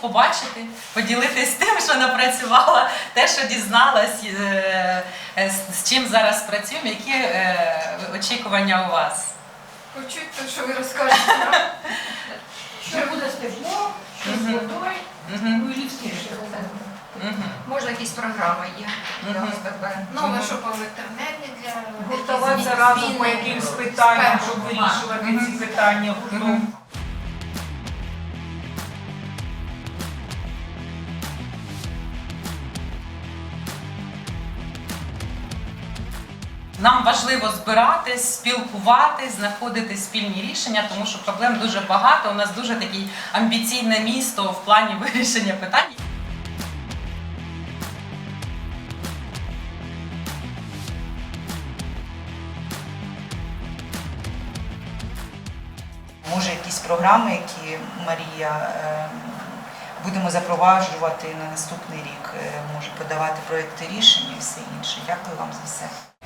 побачити, поділитись тим, що напрацювала, те, що дізналась, е, е, з- чим зараз працюємо, які е, очікування у вас. Почуть те, що ви розкажете. Що буде з тепло, що з водою, ну і ліфти. Може, якісь програми є для ОСББ. Ну, але що по електроенергії для Гуртуватися разом по якимсь питанням, щоб вирішувати ці питання гуртом. Нам важливо збиратись, спілкуватись, знаходити спільні рішення, тому що проблем дуже багато. У нас дуже таке амбіційне місто в плані вирішення питань. Може, якісь програми, які Марія е, будемо запроваджувати на наступний рік, е, може подавати проекти рішення і все інше. Дякую вам за все.